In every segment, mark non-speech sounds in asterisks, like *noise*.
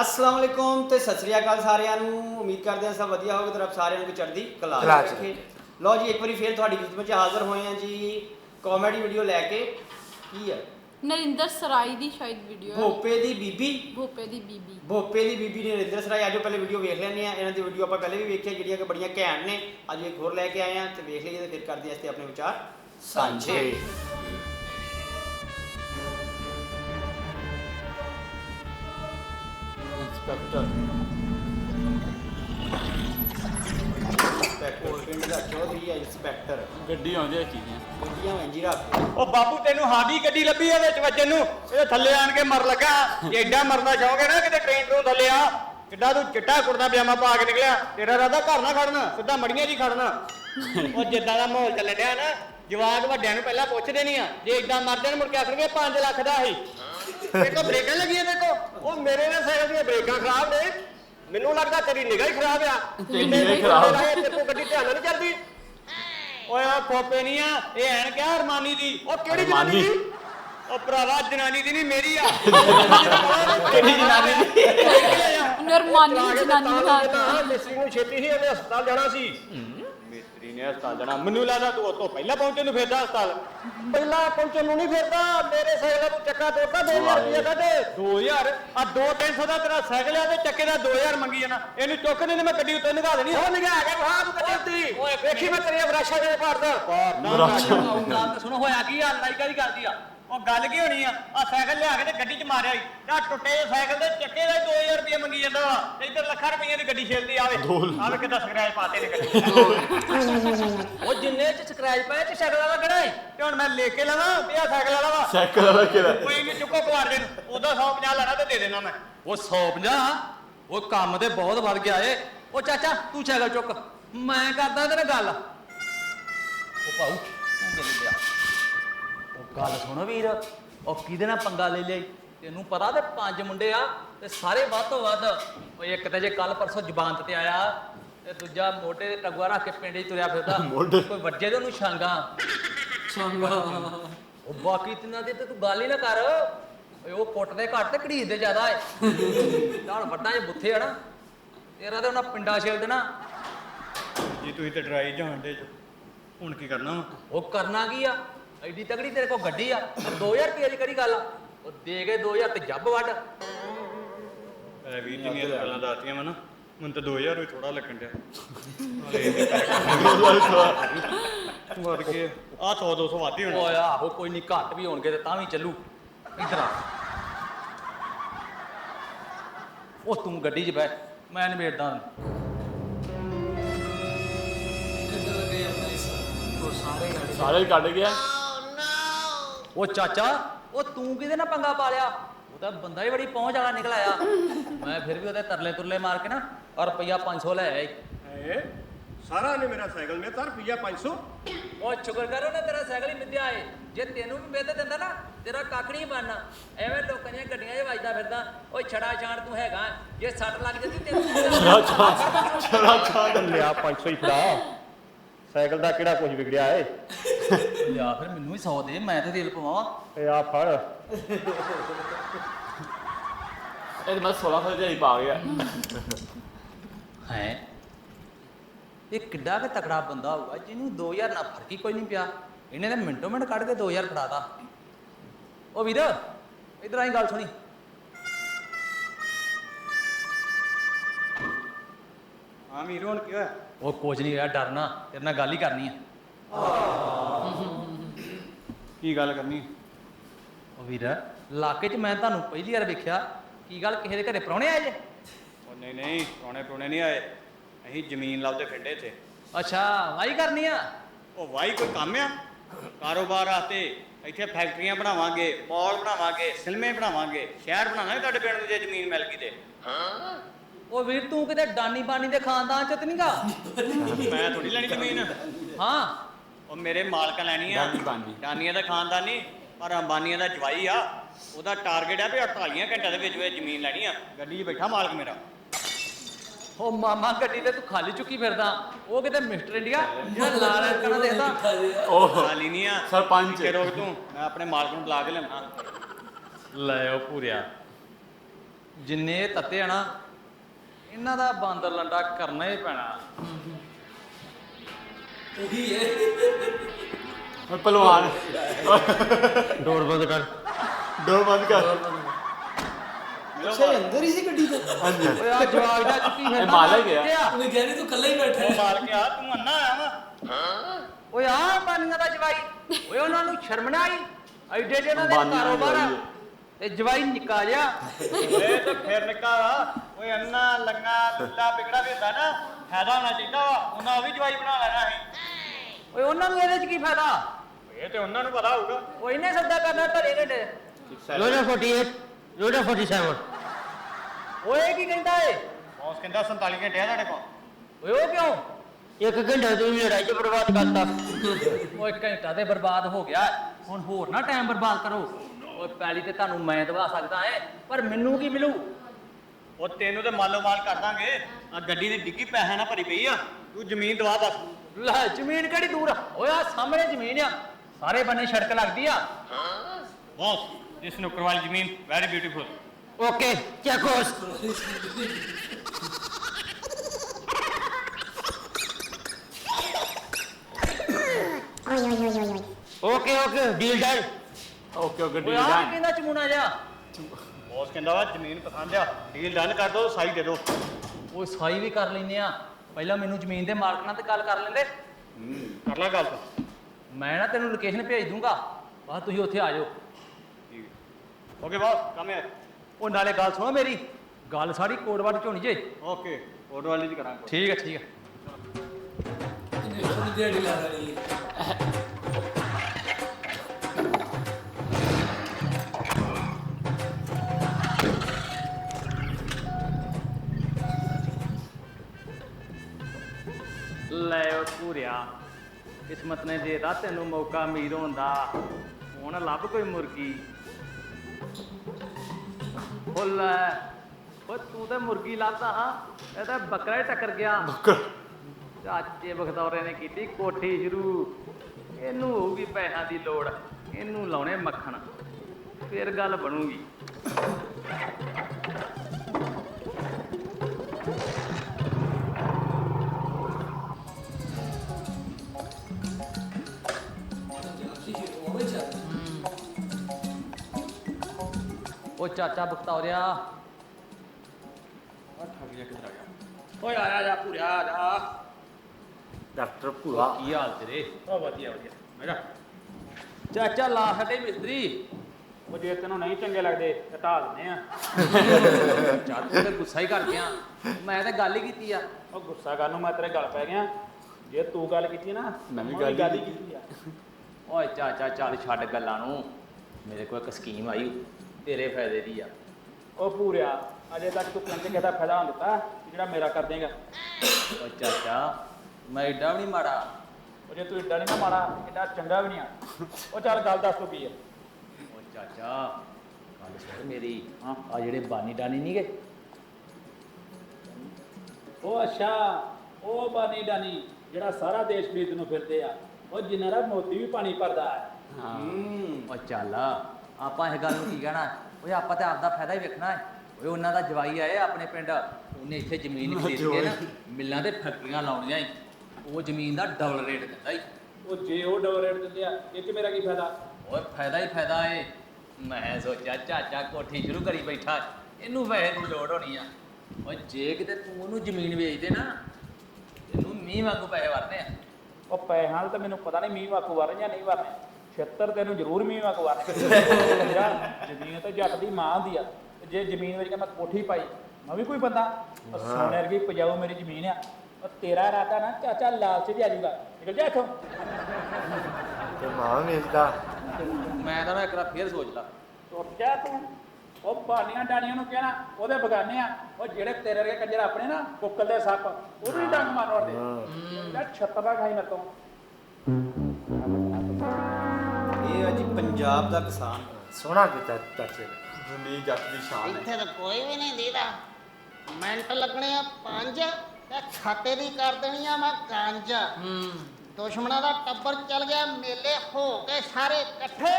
ਅਸਲਾਮ ਅਲੈਕੁਮ ਤੇ ਸਤਿ ਸ੍ਰੀ ਅਕਾਲ ਸਾਰਿਆਂ ਨੂੰ। ਉਮੀਦ ਕਰਦੇ ਹਾਂ ਸਭ ਵਧੀਆ ਹੋਵੇ ਤੇ ਰੱਬ ਸਾਰਿਆਂ ਨੂੰ ਚੜ੍ਹਦੀ ਕਲਾ ਕਲਾ ਚ ਰੱਖੇ। ਲਓ ਜੀ ਇੱਕ ਵਾਰੀ ਫੇਰ ਤੁਹਾਡੀ ਖਿਦਮਤ 'ਚ ਹਾਜ਼ਰ ਹੋਏ ਹਾਂ ਜੀ ਕਾਮੇਡੀ ਵੀਡੀਓ ਲੈ ਕੇ। ਕੀ ਹੈ ਨਰਿੰਦਰ ਸਰਾਈ ਦੀ ਸ਼ਾਇਦ ਵੀਡੀਓ ਹੈ। ਭੋਪੇ ਦੀ ਬੀਬੀ। ਭੋਪੇ ਦੀ ਬੀਬੀ। ਭੋਪੇ ਦੀ ਬੀਬੀ ਨੇ ਨਰਿੰਦਰ ਸਰਾਈ ਆਜੋ ਪਹਿਲੇ ਵੀਡੀਓ ਵੇਖ ਲੈਂਦੇ ਆ ਇਹਨਾਂ ਦੀ ਵੀਡੀਓ ਆਪਾਂ ਪਹਿਲੇ ਵੀ ਵੇਖੀ ਆ, ਜਿਹੜੀਆਂ ਕਿ ਬੜੀਆਂ ਘੈਂਟ ਨੇ। ਅੱਜ ਇੱਕ ਹੋਰ ਲੈ ਕੇ ਆਏ ਆ ਤੇ ਵੇਖ ਲਈਏ ਤੇ ਫਿਰ ਕਰਦੇ ਆ ਇਸ ਤੇ ਆਪਣੇ ਵਿਚਾਰ ਸਾਂਝੇ। ਇੰਸਪੈਕਟਰ ਇੰਸਪੈਕਟਰ ਪਿੰਡ ਦਾ ਚੌਧਰੀ ਇੰਸਪੈਕਟਰ ਗੱਡੀ ਆਉਂਦੀ ਹੈ ਚੀਜ਼ਾਂ ਗੱਡੀਆਂ ਵੰਜੀ ਰੱਖ ਉਹ ਬਾਪੂ ਤੈਨੂੰ ਹਾਦੀ ਗੱਡੀ ਲੱਭੀ ਆ ਵਿੱਚ ਵੱਜਣ ਨੂੰ। ਇਹ ਥੱਲੇ ਆਣ ਕੇ ਮਰ ਲੱਗਾ। ਜੇ ਐਡਾ ਮਰਨਾ ਸ਼ੌਕ ਹੈ ਨਾ ਕਿਤੇ ਟ੍ਰੇਨ ਤੋਂ ਥੱਲੇ ਆ ਕਿੱਡਾ ਤੂੰ ਚਿੱਟਾ ਕੁੜਤਾ ਪਜਾਮਾ ਪਾ ਕੇ ਨਿਕਲਿਆ। ਤੇਰਾ ਰਾਦਾ ਘਰ ਨਾ ਖੜਨਾ ਸਿੱਧਾ ਮੜੀਆਂ ਹੀ ਖੜਨਾ। ਉਹ ਜਿੱਦਾਂ ਦਾ ਮਾਹੌਲ ਚੱਲਣ ਡਿਆ ਨਾ ਜਵਾਕ ਵੱਡਿਆਂ ਨੂੰ ਪਹਿਲਾਂ ਪੁੱਛਦੇ ਨਹੀਂ ਆ। ਜੇ ਐਡਾ ਮਰ ਜਾਣ ਮੁੜ ਕੇ ਆਖਣਗੇ 5 ਲੱਖ ਦਾ ਸੀ। ਦੇਖੋ ਬ੍ਰੇਕਾਂ ਲੱਗੀਆਂ ਦੇਖੋ। ਉਹ ਮੇਰੇ ਨਾਲ ਸਾਈਕਲ ਦੀਆਂ ਬ੍ਰੇਕਾਂ ਖਰਾਬ ਨੇ। ਮੈਨੂੰ ਲੱਗਦਾ ਤੇਰੀ ਨਿਗਾਹ ਹੀ ਖਰਾਬ ਆ। ਤੇਰੀ ਨਿਗਾਹ ਹੀ ਖਰਾਬ। ਤੇਰੇ ਕੋਲ ਗੱਡੀ ਧਿਆਨ ਨਾਲ ਨਹੀਂ ਚੱਲਦੀ। ਓਏ ਆ ਫੋਪੇ ਨਹੀਂ ਆ। ਇਹ ਐਨ ਕਿਆ ਅਰਮਾਨੀ ਦੀ? ਉਹ ਕਿਹੜੀ ਜਨਾਨੀ? ਦੀ? ਉਹ ਭਰਾਵਾ ਜਨਾਨੀ ਦੀ ਨਹੀਂ ਮੇਰੀ ਆ। ਕਿਹੜੀ ਜਨਾਨੀ ਦੀ? ਨਰਮਾਨੀ ਜਨਾਨੀ ਦਾ ਹਾਂ ਮਿਸਤਰੀ ਨੂੰ ਛੇਤੀ ਸੀ ਇਹਨੇ ਹਸਪਤਾਲ ਜਾਣਾ ਸੀ। ਨੇ ਹਸਪਤਾਲ ਜਾਣਾ? ਮੈਨੂੰ ਲੱਗਦਾ ਤੂੰ ਉਤੋਂ ਪਹਿਲਾਂ ਪਹੁੰਚੇ ਨੂੰ ਫਿਰਦਾ ਹਸਪਤਾਲ। ਪਹਿਲਾਂ ਪਹੁੰਚਣ ਨੂੰ ਨਹੀਂ ਫਿਰਦਾ ਮੇਰੇ ਸਾਈਕਲ ਨੂੰ ਚੱਕਾ ਤੋੜਦਾ 2000 ਰੁਪਏ ਕੱਢ। 2000 ਆ 2-300 ਦਾ ਤੇਰਾ ਸਾਈਕਲ ਆ ਤੇ ਚੱਕੇ ਦਾ 2000 ਮੰਗੀ ਜਾਣਾ। ਇਹਨੂੰ ਚੁੱਕ ਨੇ ਮੈਂ ਗੱਡੀ ਉੱਤੇ ਨਿਗਾ ਦੇਣੀ ਉਹ ਨਿਗਾ ਕੇ ਬਾਹਰ ਨੂੰ ਕੱਢੀ ਉੱਤੀ। ਓਏ ਵੇਖੀ ਮੈਂ ਤੇਰੀਆਂ ਬਰਾਸ਼ਾਂ ਦੇ ਪਾੜਦਾ। ਗੱਲ ਤਾਂ ਸੁਣੋ ਹੋਇਆ ਕੀ ਆ? ਲੜਾਈ ਕਾਦੀ ਕਰਦੀ ਆ? ਉਹ ਗੱਲ ਕੀ ਹੋਣੀ ਆ? ਆ ਸਾਈਕਲ ਲਿਆ ਕੇ ਤੇ ਗੱਡੀ 'ਚ ਮਾਰਿਆ ਈ ਤਾਂ ਟੁੱਟੇ ਸਾਈਕਲ ਦੇ ਚੱਕੇ ਦਾ 2000 ਰੁਪਏ ਮੰਗੀ ਜਾਂਦਾ ਵਾ। ਤੇ ਇੱਧਰ ਲੱਖਾਂ ਰੁਪਏ ਦੀ ਗੱਡੀ ਛੇਲਦੀ ਆਵੇ। ਆਵੇ ਕਿੱਦਾਂ ਸਕਰੈਚ ਪਾਤੇ ਨੇ ਗੱਡੀ। ਉਹ ਜਿੰਨੇ 'ਚ ਸਕਰੈਚ ਪਏ ਤੇ ਸਾਈਕਲ ਵਾਲਾ ਕਿਹੜਾ ਏ ਤੇ ਹੁਣ ਮੈਂ ਲੈ ਕੇ ਲਵਾਂ ਤੇ ਆ ਸਾਈਕਲ ਵਾਲਾ ਵਾ। ਸਾਈਕਲ ਵਾਲਾ ਕਿਹੜਾ? ਕੋਈ ਇਹਨੂੰ ਚੁੱਕੋ ਕੁਆਰ ਦੇ ਨੂੰ। ਉਹਦਾ 150 ਲੈਣਾ ਤੇ ਦੇ ਦੇਣਾ ਮੈਂ। ਉਹ 150 ਉਹ ਕੰਮ ਤੇ ਬਹੁਤ ਵੱਧ ਗਿਆ ਏ। ਉਹ ਚਾਚਾ ਤੂੰ ਸਾਈਕਲ ਚੁੱਕ। ਮੈਂ ਕਰਦਾ ਤੇਰੇ ਗੱਲ। ਉਹ ਭਾਊ ਤੂੰ ਮਿਲ ਲਿਆ ਗੱਲ ਸੁਣ ਵੀਰ ਉਹ ਕਿਹਦੇ ਨਾਲ ਪੰਗਾ ਲੈ ਲਿਆ ਈ? ਤੈਨੂੰ ਪਤਾ ਤੇ ਪੰਜ ਮੁੰਡੇ ਆ ਤੇ ਸਾਰੇ ਵੱਧ ਤੋਂ ਵੱਧ ਉਹ ਇੱਕ ਤੇ ਜੇ ਕੱਲ ਪਰਸੋਂ ਜ਼ਬਾਨ ਤੇ ਆਇਆ ਤੇ ਦੂਜਾ ਮੋਢੇ ਤੇ ਟਗਵਾ ਰੱਖ ਕੇ ਪਿੰਡ 'ਚ ਤੁਰਿਆ ਫਿਰਦਾ। *laughs* ਕੋਈ ਵੱਜੇ ਤੇ ਉਹਨੂੰ ਛਾਂਗਾ। ਛਾਂਗਾ। ਉਹ ਬਾਕੀ ਤਿੰਨਾਂ ਦੀ ਤੇ ਤੂੰ ਗੱਲ ਹੀ ਨਾ ਕਰ। ਓਏ ਉਹ ਕੁੱਟਦੇ ਘੱਟ ਤੇ ਘੜੀਸਦੇ ਜ਼ਿਆਦਾ ਏ। ਨਾਲ ਵੱਡਾ ਜੇ ਬੁੱਥੇ ਆ ਨਾ ਤੇਰਾ ਤੇ ਉਹਨਾਂ ਪਿੰਡਾ ਛੇਲ ਦੇਣਾ। ਜੀ ਤੁਸੀਂ ਤੇ ਡਰਾਈ ਜਾਂਦੇ ਜੋ ਹੁਣ ਕੀ ਕਰਨਾ ਵਾ? ਉਹ ਕਰਨਾ ਕੀ ਆ? ਐਡੀ ਤਗੜੀ ਤੇਰੇ ਕੋਲ ਗੱਡੀ ਆ 2000 ਰੁਪਏ ਦੀ ਕਿਹੜੀ ਗੱਲ ਆ? ਉਹ ਦੇ ਗਏ 2000 ਤੇ ਜੱਬ ਵੱਢ। ਐ ਵੀ ਜਿੰਨੀਆਂ ਗੱਲਾਂ ਦੱਸਤੀਆਂ ਵਾ ਨਾ ਮੈਨੂੰ ਤਾਂ 2000 ਵੀ ਥੋੜਾ ਲੱਗਣ ਡਿਆ। ਮਰ ਕੇ ਆ? 100 200 ਵਾਧੀ ਹੋਣਾ। ਓਏ ਆਹੋ ਕੋਈ ਨਹੀਂ ਘੱਟ ਵੀ ਹੋਣਗੇ ਤੇ ਤਾਂ ਵੀ ਚੱਲੂ। ਇਧਰ ਆ। ਉਹ ਤੂੰ ਗੱਡੀ 'ਚ ਬੈ ਮੈਂ ਨਿਬੇੜਦਾ ਸਾਰੇ ਹੀ ਕੱਢ ਗਿਆ। ਉਹ ਚਾਚਾ ਉਹ ਤੂੰ ਕਿਹਦੇ ਨਾਲ ਪੰਗਾ ਪਾ ਲਿਆ? ਉਹ ਤਾਂ ਬੰਦਾ ਹੀ ਬੜੀ ਪਹੁੰਚ ਵਾਲਾ ਨਿਕਲ ਆਇਆ। ਮੈਂ ਫਿਰ ਵੀ ਉਹਦੇ ਤਰਲੇ ਤੁਰਲੇ ਮਾਰ ਕੇ ਨਾ ਔਰ ਰੁਪਈਆ 500 ਲੈ ਆਇਆ ਈ। ਏ ਸਾਰਾ ਨੇ ਮੇਰਾ ਸਾਈਕਲ ਮੇ ਤਾਂ ਰੁਪਈਆ 500 ਉਹ ਸ਼ੁਕਰ ਕਰੋ ਨਾ ਤੇਰਾ ਸਾਈਕਲ ਹੀ ਮਿੱਧਿਆ ਏ। ਜੇ ਤੈਨੂੰ ਵੀ ਮਿੱਧ ਦਿੰਦਾ ਨਾ ਤੇਰਾ ਕੱਖ ਨਹੀਂ ਬਣਨਾ। ਐਵੇਂ ਲੋਕਾਂ ਦੀਆਂ ਗੱਡੀਆਂ 'ਚ ਵੱਜਦਾ ਫਿਰਦਾ। ਓਏ ਛੜਾ ਛਾਣ ਤੂੰ ਹੈਗਾ। ਜੇ ਸੱਟ ਲੱਗ ਜਾਂਦੀ ਤੈਨੂੰ ਚੜਾ ਚੜਾ ਲਿਆ 500 ਹੀ ਫੜਾ ਸਾਈਕਲ ਦਾ ਕਿਹੜਾ ਕੁਝ ਵਿਗੜਿਆ ਏ? ਲਿਆ ਫਿਰ ਮੈਨੂੰ ਵੀ 100 ਦੇ ਮੈਂ ਤੇ ਤੇਲ ਪਵਾਵਾਂ। ਏ ਆ ਫੜ। ਇਹ ਮੈਂ 16 ਸਾਲ ਦੀ ਪਾ ਗਿਆ। ਹੈ? ਇਹ ਕਿੱਡਾ ਕਿ ਤਕੜਾ ਬੰਦਾ ਹੋਊਗਾ ਜਿਹਨੂੰ 2000 ਨਾਲ ਫ਼ਰਕ ਹੀ ਕੋਈ ਨਹੀਂ ਪਿਆ। ਇਹਨੇ ਤਾਂ ਮਿੰਟੋ ਮਿੰਟ ਕੱਢ ਕੇ 2000 ਫੜਾਤਾ ਉਹ ਵੀਰ ਇਧਰ ਆਈ ਗੱਲ ਸੁਣੀ। ਹਾਂ ਵੀਰ ਹੁਣ ਕੀ ਹੋਇਆ? ਉਹ ਕੁਝ ਨਹੀਂ ਹੋਇਆ ਡਰਨਾ ਤੇਰੇ ਨਾਲ ਗੱਲ ਹੀ ਕਰਨੀ ਆ। ਕੀ ਗੱਲ ਕਰਨੀ? ਉਹ ਵੀਰ ਇਲਾਕੇ 'ਚ ਮੈਂ ਤੁਹਾਨੂੰ ਪਹਿਲੀ ਵਾਰ ਵੇਖਿਆ। ਕੀ ਗੱਲ ਕਿਸੇ ਦੇ ਘਰੇ ਪ੍ਰਾਹੁਣੇ ਆਏ ਜੇ? ਉਹ ਨਹੀਂ ਨਹੀਂ ਪ੍ਰੋਣੇ ਪ੍ਰੋਣੇ ਨਹੀਂ ਆਏ। ਅਸੀਂ ਜ਼ਮੀਨ ਲੱਭਦੇ ਫਿਰਦੇ ਇੱਥੇ। ਅੱਛਾ ਵਾਈ ਕਰਨੀ ਆ? ਉਹ ਵਾਈ ਕੋਈ ਕੰਮ ਆ? ਕਾਰੋਬਾਰ ਆਤੇ ਇੱਥੇ ਫੈਕਟਰੀਆਂ ਬਣਾਵਾਂਗੇ ਮਾਲ ਬਣਾਵਾਂਗੇ ਸਿਲਮੇ ਬਣਾਵਾਂਗੇ ਸ਼ਹਿਰ ਬਣਾਵਾਂਗੇ ਤੁਹਾਡੇ ਪਿੰਡ ਨੂੰ ਜੇ ਜ਼ਮੀਨ ਮਿਲ ਗਈ ਤੇ। ਉਹ ਵੀਰ ਤੂੰ ਕਿਤੇ ਡਾਨੀ ਬਾਨੀ ਦੇ ਖਾਨਦਾਨ 'ਚ ਤੇ ਨਹੀਂਗਾ ਮੈਂ ਥੋੜੀ ਲੈਣੀ ਜ਼ਮੀਨ। ਹਾਂ। ਉਹ ਮੇਰੇ ਮਾਲਕਾਂ ਲੈਣੀ ਆ। ਡਾਨੀ ਬਾਨੀ। ਡਾਨੀਆਂ ਦਾ ਖਾਨਦਾਨੀ ਪਰ ਅੰਬਾਨੀਆਂ ਦਾ ਜਵਾਈ ਆ। ਉਹਦਾ ਟਾਰਗੇਟ ਆ ਵੀ 48 ਘੰਟਿਆਂ ਦੇ ਵਿੱਚ ਵਿੱਚ ਜ਼ਮੀਨ ਲੈਣੀ ਆ। ਗੱਡੀ 'ਚ ਬੈਠਾ ਮਾਲਕ ਮੇਰਾ। ਉਹ ਮਾਮਾ ਗੱਡੀ ਤੇ ਤੂੰ ਖਾਲੀ ਚੁੱਕੀ ਫਿਰਦਾ। ਉਹ ਕਿਤੇ ਮਿਸਟਰ ਇੰਡੀਆ? ਜਿਹੜਾ ਲਾਲ ਰੰਗ ਦੇਖਦਾ। ਉਹ ਖਾਲੀ ਨਹੀਂ ਆ। ਸਰਪੰਚ। ਕਿ ਰੋਕ ਤੂੰ। ਮੈਂ ਆਪਣੇ ਮਾਲਕ ਨੂੰ ਬੁਲਾ ਕੇ ਲਿਆਉਣਾ। ਲੈ ਉਹ ਪੂਰਿਆ ਜਿੰਨੇ ਤੱਤੇ ਆ ਨਾ ਇਹਨਾਂ ਦਾ ਬਾਂਦਰ ਲੰਡਾ ਕਰਨਾ ਹੀ ਪੈਣਾ। ਓਏ ਪਹਿਲਵਾਨ ਡੋਰ ਬੰਦ ਕਰ। ਡੋਰ ਬੰਦ ਕਰ। ਅੱਛਾ ਇਹ ਅੰਦਰ ਹੀ ਸੀ ਗੱਡੀ ਦੇ ਹਾਂਜੀ। ਓਏ ਆ ਜਵਾਗ ਦਾ ਚੁੱਕੀ ਫਿਰਦਾ ਇਹ ਮਾਲਕ ਆ। ਉਹਨੇ ਕਹਿ ਤੂੰ ਇਕੱਲਾ ਹੀ ਬੈਠਾ ਉਹ ਮਾਰ ਕੇ ਆ ਤੂੰ ਅੰਨਾ ਆਇਆ ਵਾ ਓਏ ਆ ਬਾਨੀਆਂ ਦਾ ਜਵਾਈ। ਓਏ ਉਹਨਾਂ ਨੂੰ ਸ਼ਰਮ ਨਾ ਆਈ। ਐਡੇ ਉਹਨਾਂ ਦੇ ਬਾਨੀਆਂ ਦਾ ਕਾਰੋਬਾਰ ਆ। ਜਵਾਈ। ਤੇ ਜਵਾਈ ਨਿੱਕਾ ਜਿਹਾ ਇਹ ਤਾਂ ਫੇਰ ਨਿੱਕਾ ਓਏ ਅੰਨਾ ਲੰਗਾ ਲੁੱਲਾ ਬਿਗੜਾ ਵੀ ਹੁੰਦਾ ਨਾ ਫਾਇਦਾ ਹੋਣਾ ਚਾਹੀਦਾ ਵਾ। ਉਹਨਾਂ ਉਹ ਵੀ ਜਵਾਈ ਬਣਾ ਲੈਣਾ ਸੀ ਓਏ ਉਹਨਾਂ ਨੂੰ ਇਹਦੇ ਚ ਕੀ ਫਾਇਦਾ? ਇਹ ਤੇ ਉਹਨਾਂ ਨੂੰ ਪਤਾ ਹੋਊਗਾ। ਓਏ ਇਹਨੇ ਸੌਦਾ ਕਰਨਾ ਧਰੇ ਢੇਡੇ ਲੋਡਾ 48 ਲੋਡਾ 47 ਓਏ ਕੀ ਕਹਿੰਦਾ ਏ? ਬੌਸ ਕਹਿੰਦਾ 47 ਘੰਟੇ ਆ ਤੁਹਾਡੇ ਕੋਲ। ਓਏ ਉਹ ਕਿਉਂ? ਇੱਕ ਘੰਟਾ ਤੁਸੀਂ ਲੜਾਈ 'ਚ ਬਰਬਾਦ ਕਰਤਾ। ਓਏ ਘੰਟਾ ਤੇ ਬਰਬਾਦ ਹੋ ਗਿਆ। ਹੁਣ ਹੋਰ ਨਾ ਟਾਈਮ ਬਰਬਾਦ ਕਰੋ। ਓਏ ਪਹਿਲੀ ਤੇ ਤੁਹਾਨੂੰ ਮੈਂ ਦਵਾ ਸਕਦਾ ਏ ਪਰ ਮੈਨੂੰ ਕੀ ਮਿਲੂ? ਉਹ ਤੈਨੂੰ ਤੇ ਮਾਲੋ ਮਾਲ ਕਰ ਦਾਂਗੇ। ਆ ਗੱਡੀ ਦੀ ਡਿੱਗੀ ਪੈਸਾ ਨਾ ਭਰੀ ਪਈ ਆ। ਤੂੰ ਜ਼ਮੀਨ ਦਵਾ ਦੱਸ ਲੈ ਜ਼ਮੀਨ ਕਿਹੜੀ ਦੂਰ ਆ? ਓਏ ਆ ਸਾਹਮਣੇ ਜ਼ਮੀਨ ਆ। ਸਾਰੇ ਬੰਨੇ ਸੜਕ ਲੱਗਦੀ ਆ। ਬੌਸ ਇਸ ਨੁੱਕਰ ਵਾਲੀ ਜ਼ਮੀਨ very beautiful okay ਚੈਕੋਸ okay okay deal done okay okay ਓਏ ਡੀਲ ਆ ਡਨ ਕਿਹਦਾ ਚਮੂਣਾ ਜਾ। ਬੌਸ ਕਹਿੰਦਾ ਵਾ ਜ਼ਮੀਨ ਪਸੰਦ ਆ। ਡੀਲ ਡਨ ਕਰ ਦੋ ਸਾਈ ਦੇ ਦੋ। ਓਏ ਸਾਈ ਵੀ ਕਰ ਲੈਨੇ ਆ। ਪਹਿਲਾਂ ਮੈਨੂੰ ਜ਼ਮੀਨ ਦੇ ਮਾਲਕ ਨਾਲ ਤੇ ਗੱਲ ਕਰ ਲੈਂਦੇ। ਕਰ ਲੈ ਗੱਲ। ਤੂੰ ਮੈਂ ਨਾ ਤੈਨੂੰ ਲੋਕੇਸ਼ਨ ਭੇਜ ਦੂੰਗਾ। ਬਸ ਤੁਸੀਂ ਉੱਥੇ ਆ ਜਾਓ। ਓਕੇ ਬੌਸ ਕਮ ਹੈ ਉਹ ਨਾਲੇ ਗੱਲ ਸੁਣੋ ਮੇਰੀ। ਗੱਲ ਸਾਰੀ ਕੋਡਵਰਡ ਚ ਹੋਣੀ ਜੇ। ਓਕੇ ਆਟੋ ਵਾਲੀ ਦੀ ਕਰਾਂਗੇ। ਠੀਕ ਹੈ ਠੀਕ ਹੈ ਇਹਨੇ ਥੋੜੀ ਦਿਹਾੜੀ ਲਾ ਰਹੀ ਕਿਸਮਤ ਨੇ ਦੇਤਾ ਤੈਨੂੰ ਮੌਕਾ ਉਮੀਦ ਹੁੰਦਾ ਹੁਣ ਲੱਭ ਕੋਈ ਮੁਰਗੀ। ਉਹ ਲੈ ਉਹ ਤੂੰ ਤੇ ਮੁਰਗੀ ਲੱਭਦਾ ਹਾਂ। ਇਹ ਤਾਂ ਬੱਕਰਾ ਹੀ ਟੱਕਰ ਗਿਆ। ਚਾਚੇ ਬਖਤੌਰੇ ਨੇ ਕੀਤੀ ਕੋਠੀ ਸ਼ੁਰੂ। ਇਹਨੂੰ ਹੋਊਗੀ ਪੈਸਿਆਂ ਦੀ ਲੋੜ। ਇਹਨੂੰ ਲਾਉਣੇ ਮੱਖਣ। ਫਿਰ ਗੱਲ ਬਣੂਗੀ। ਉਹ ਚਾਚਾ ਬਖਤੌਰਿਆ। ਓਏ ਆਇਆ ਜਾ ਪੂਰਿਆ ਆ ਜਾ। ਡਾਕਟਰ ਭੂਆ ਕੀ ਹਾਲ ਤੇਰੇ? ਉਹ ਵਧੀਆ ਵਧੀਆ। ਮੇਰਾ ਚਾਚਾ ਲਾ ਸਾਡੇ ਮਿਸਤਰੀ। ਉਹ ਜੇ ਤੈਨੂੰ ਨਹੀਂ ਚੰਗੇ ਲੱਗਦੇ ਤੇ ਢਾ ਦਿੰਦੇ ਆ। ਚੱਲ ਤੂੰ ਤੇ ਗੁੱਸਾ ਹੀ ਕਰ ਗਿਆ ਮੈਂ ਤਾਂ ਗੱਲ ਹੀ ਕੀਤੀ ਆ। ਉਹ ਗੁੱਸਾ ਕਰਨ ਨੂੰ ਮੈਂ ਤੇਰੇ ਗੱਲ ਪੈ ਗਿਆ। ਜੇ ਤੂੰ ਗੱਲ ਕੀਤੀ ਨਾ ਮੈਂ ਵੀ ਗੱਲ ਹੀ ਕੀਤੀ ਆ। ਓਏ ਚਾਚਾ ਚੱਲ ਛੱਡ ਗੱਲਾਂ ਨੂੰ। ਮੇਰੇ ਕੋਲ ਇੱਕ ਸਕੀਮ ਆਈ। ਤੇਰੇ ਫਾਇਦੇ ਦੀ ਆ। ਉਹ ਪੂਰਿਆ ਅਜੇ ਤੱਕ ਤੂੰ ਕੰਨ ਕਿਹਦਾ ਫਾਇਦਾ ਦਿੱਤਾ ਕਿ ਜਿਹੜਾ ਮੇਰਾ ਕਰ ਦੇਗਾ ਓ ਚਾਚਾ ਮੈਂ ਏਡਾ ਵੀ ਨਹੀਂ ਮਾੜਾ। ਉਹ ਜੇ ਤੂੰ ਏਡਾ ਨਹੀਂ ਨਾ ਮਾੜਾ ਏਡਾ ਚੰਗਾ ਵੀ ਨਹੀਂ ਆ। ਉਹ ਚੱਲ ਗੱਲ ਦੱਸ ਤੂੰ ਕੀ ਹੈ ਓ ਚਾਚਾ ਗੱਲ ਸੁਣ ਮੇਰੀ ਹਾਂ ਆ ਜਿਹੜੇ ਬਾਨੀ ਡਾਨੀ ਨਹੀਂ ਗਏ ਉਹ ਅੱਛਾ ਉਹ ਬਾਨੀ ਡਾਨੀ ਜਿਹੜਾ ਸਾਰਾ ਦੇਸ਼ ਖਰੀਦ ਨੂੰ ਫਿਰਦੇ ਆ ਉਹ ਜਿੰਨਾ ਦਾ ਮੋਤੀ ਵੀ ਪਾਣੀ ਭਰਦਾ ਹੈ। ਹਾਂ ਓ ਚੱਲ ਆਪਾਂ ਇਹ ਗੱਲ ਨੂੰ ਕੀ ਕਹਿਣਾ? ਓਏ ਆਪਾਂ ਤੇ ਆਪਦਾ ਫਾਇਦਾ ਹੀ ਵੇਖਣਾ ਹੈ। ਓਏ ਉਹਨਾਂ ਦਾ ਜਵਾਈ ਆਏ ਆਪਣੇ ਪਿੰਡ। ਉਹਨੇ ਇੱਥੇ ਜ਼ਮੀਨ ਖਰੀਦ ਕੇ ਨਾ ਮਿੱਲਾਂ ਤੇ ਫੈਕਟਰੀਆਂ ਲਾਉਣੀਆਂ ਈ। ਉਹ ਜ਼ਮੀਨ ਦਾ ਡਬਲ ਰੇਟ ਦਿੰਦਾ ਈ। ਉਹ ਜੇ ਉਹ ਡਬਲ ਰੇਟ ਦਿੰਦੇ ਆ ਇਹ ਚ ਮੇਰਾ ਕੀ ਫਾਇਦਾ? ਓਏ ਫਾਇਦਾ ਹੀ ਫਾਇਦਾ ਏ। ਮੈਂ ਸੋਚਿਆ ਚਾਚਾ ਕੋਠੀ ਸ਼ੁਰੂ ਕਰੀ ਬੈਠਾ। ਇਹਨੂੰ ਪੈਸੇ ਦੀ ਲੋੜ ਹੋਣੀ ਆ। ਓਏ ਜੇ ਕਿਤੇ ਤੂੰ ਉਹਨੂੰ ਜ਼ਮੀਨ ਵੇਚ ਦੇ ਨਾ ਤੈਨੂੰ ਮੀਂਹ ਵਾਂਗੂ ਪੈਸੇ ਵਰਨੇ ਆ। ਉਹ ਪੈਸਿਆਂ ਦਾ ਤਾਂ ਮੈਨੂੰ ਪਤਾ ਨਹੀਂ ਮੀਂਹ ਵਾਕੂ ਵਰਨ ਜਾਂ ਨਹੀਂ ਵਰਨੇ। 76 ਤੈਨੂੰ ਜ਼ਰੂਰ ਮੀਂਹ ਵਾਕੂ ਵਰਨੇ ਜਾ ਜ਼ਮੀਨ ਤਾਂ ਜੱਟ ਦੀ ਮਾਂ ਹੁੰਦੀ ਆ। ਤੇ ਜੇ ਜ਼ਮੀਨ ਵਿੱਚ ਮੈਂ ਕੋਠੀ ਪਾਈ ਮੈਂ ਵੀ ਕੋਈ ਬੰਦਾ। ਉਹ ਸੋਨੇ ਵਰਗੀ ਪਜਾਉ ਮੇਰੀ ਜ਼ਮੀਨ ਆ। ਉਹ ਤੇਰਾ ਇਰਾਦਾ ਨਾ ਚਾਚਾ ਲਾਲਚ ਚ ਆ ਜਾਊਗਾ। ਨਿਕਲ ਜਾ ਇੱਥੋਂ। ਤੇ ਮਾਂ ਮਿਲਦਾ ਮੈਂ ਤਾਂ ਨਾ ਇੱਕ ਵਾਰ ਫੇਰ ਸੋਚ ਲਾ। ਟੁੱਟ ਜਾ ਤੂੰ। ਉਹ ਬਾਨੀਆਂ ਡਾਣੀਆਂ ਨੂੰ ਕਹਿਣਾ ਉਹਦੇ ਬਗਾਨੇ ਆ। ਉਹ ਜਿਹੜੇ ਤੇਰੇ ਵਰਗੇ ਕੰਜਰ ਆਪਣੇ ਨਾ ਕੁੱਕਲ ਦੇ ਸੱਪ ਉਹਨੂੰ ਹੀ ਡੰਗ ਮਾਰ ਵੜਦੇ ਯਾਰ ਛੱਤਰ ਦਾ ਖਾਈ ਮੇਰੇ ਤੋਂ। ਇਹ ਆ ਜੀ ਪੰਜਾਬ ਦਾ ਕਿਸਾਨ। ਸੋਹਣਾ ਕੀਤਾ ਚਾਚੇ ਨੇ। ਜ਼ਮੀਨ ਜੱਟ ਦੀ ਸ਼ਾਨ ਹੈ। ਇੱਥੇ ਤਾਂ ਕੋਈ ਵੀ ਨਹੀਂ ਦੀਦਾ। ਮਿੰਟ ਲੱਗਣੇ ਆ ਪੰਜ। ਤੇ ਖਾਤੇ ਦੀ ਕਰ ਦੇਣੀ ਆ ਮੈਂ ਗੰਜ ਦੁਸ਼ਮਣਾਂ ਦਾ ਟੱਬਰ ਚੱਲ ਗਿਆ ਮੇਲੇ ਹੋ ਕੇ ਸਾਰੇ ਇਕੱਠੇ।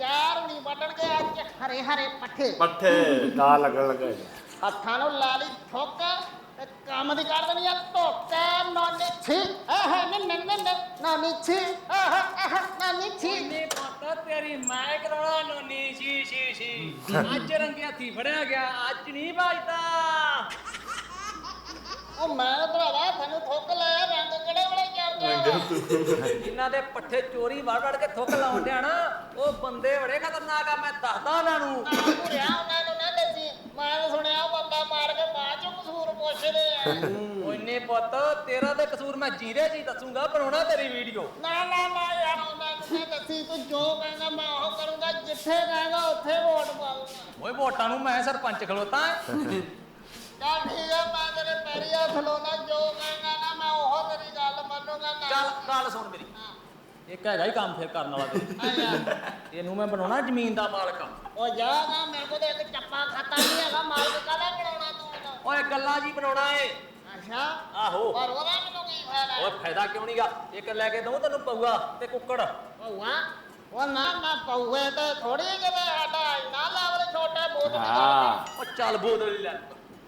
ਯਾਰ ਹੁਣੀ ਵੱਢਣਗੇ ਅੱਜ ਹਰੇ ਹਰੇ ਪੱਠੇ। ਪੱਠੇ। ਦਾ ਲੱਗਣ ਲੱਗਾ ਜੀ। ਹੱਥਾਂ ਨੂੰ ਲਾ ਲਈ ਠੋਕ ਤੇ ਕੰਮ ਦੀ ਕਰ ਦੇਣੀ ਆ ਧੋਕ ਨਾਨੀ ਛੀ। ਆਹ ਨਨ ਨਨ ਨਨ ਛੀ। ਆਹ ਆਹ ਨਾਨੀ ਛੀ। ਤੇਰੀ ਮੈਂ ਕਰਾਉਣਾ ਨੋਨੀ ਸੀ ਸੀ ਸੀ ਅੱਜ ਰੰਗੇ ਹੱਥੀ ਫੜਿਆ ਗਿਆ ਅੱਜ ਨਹੀਂ ਵੱਜਦਾ। ਉਹ ਮੈਂ ਭਰਾਵਾ ਤੁਹਾਨੂੰ ਠੋਕ ਲਿਆ ਰੰਗ ਕਿਹੜੇ ਵੇਲੇ ਚੱਲਦਾ ਜਿਨ੍ਹਾਂ ਦੇ ਪੱਠੇ ਚੋਰੀ ਵੜ ਵੜ ਕੇ ਥੁੱਕ ਲਾਉਣ ਡਿਆ ਨਾ ਉਹ ਬੰਦੇ ਬੜੇ ਖਤਰਨਾਕ ਆ ਮੈਂ ਦੱਸਦਾ ਉਹਨਾਂ ਨੂੰ। ਭੁਰਿਆ ਉਹਨਾਂ ਨੂੰ ਨਾ ਦੱਸੀ। ਮੈਂ ਤਾਂ ਸੁਣਿਆ ਉਹ ਬੰਦਾ ਮਾਰ ਕੇ ਬਾਅਦ ਚੋਂ ਕਸੂਰ ਪੁੱਛਦੇ ਆ। ਓਏ ਨੇ ਪੁੱਤ ਤੇਰਾ ਤੇ ਕਸੂਰ ਮੈਂ ਜੀਰੇ ਜੀ ਦੱਸੂਗਾ ਬਣਾਉਣਾ ਤੇਰੀ ਵੀਡੀਓ। ਨਾ ਨਾ ਨਾ ਯਾਰ ਉਹਨਾਂ ਨੂੰ ਦੱਸੀ ਤੂੰ ਜੋ ਕਹੇਗਾ ਮੈਂ ਉਹ ਕਰੂੰਗਾ ਜਿੱਥੇ ਕਹੇਗਾ ਉੱਥੇ ਵੋਟ ਪਾਉਂਗਾ ਓਏ ਵੋਟਾਂ ਨੂੰ ਮੈਂ ਸਰਪੰਚ ਖਲੋਤਾ। ਚੱਲ ਠੀਕ ਆ ਮੈਂ ਤੇਰੇ ਪੈਰੀ ਹੱਥ ਲਾਉਣਾ ਜੋ ਕਹੇਗਾ ਨਾ ਮੈਂ ਉਹ ਤੇਰੀ ਗੱਲ ਮੰਨੂਗਾ ਨਾ ਚੱਲ ਗੱਲ ਸੁਣ ਮੇਰੀ। ਇੱਕ ਹੈਗਾ ਹੀ ਕੰਮ ਫਿਰ ਕਰਨ ਵਾਲਾ ਤੇ। ਇਹਨੂੰ ਮੈਂ ਬਣਾਉਣਾ ਜ਼ਮੀਨ ਦਾ ਮਾਲਕ। ਉਹ ਜਾ ਨਾ ਮੇਰੇ ਕੋਲ ਤਾਂ ਇੱਕ ਚੱਪਾ ਖਾਤਾ ਨਹੀਂ ਹੈਗਾ ਮਾਲਕ ਕਾਹਦਾ ਬਣਾਉਣਾ ਤੂੰ? ਓਏ ਗੱਲਾਂ ਜੀ ਬਣਾਉਣਾ ਏ। ਅੱਛਾ। ਆਹੋ। ਪਰ ਉਹਦਾ ਮੈਨੂੰ ਕੀ ਫਾਇਦਾ ਓਏ ਫਾਇਦਾ ਕਿਉਂ ਨਹੀਂਗਾ ਇੱਕ ਲੈ ਕੇ ਦਊਂ ਤੈਨੂੰ ਪਊਗਾ ਤੇ ਕੁੱਕੜ। ਪਊਆ? ਉਹ ਨਾ ਨਾ ਪਊਏ ਤੇ ਥੋੜੀ ਜਿਹੀ ਸਾਡਾ ਇੰਨਾ ਲੈਵਲ ਛੋਟਾ ਬੋਤ ਹਾਂ। ਓ ਚੱਲ ਬੋਤਲ ਹੀ ਲੈ।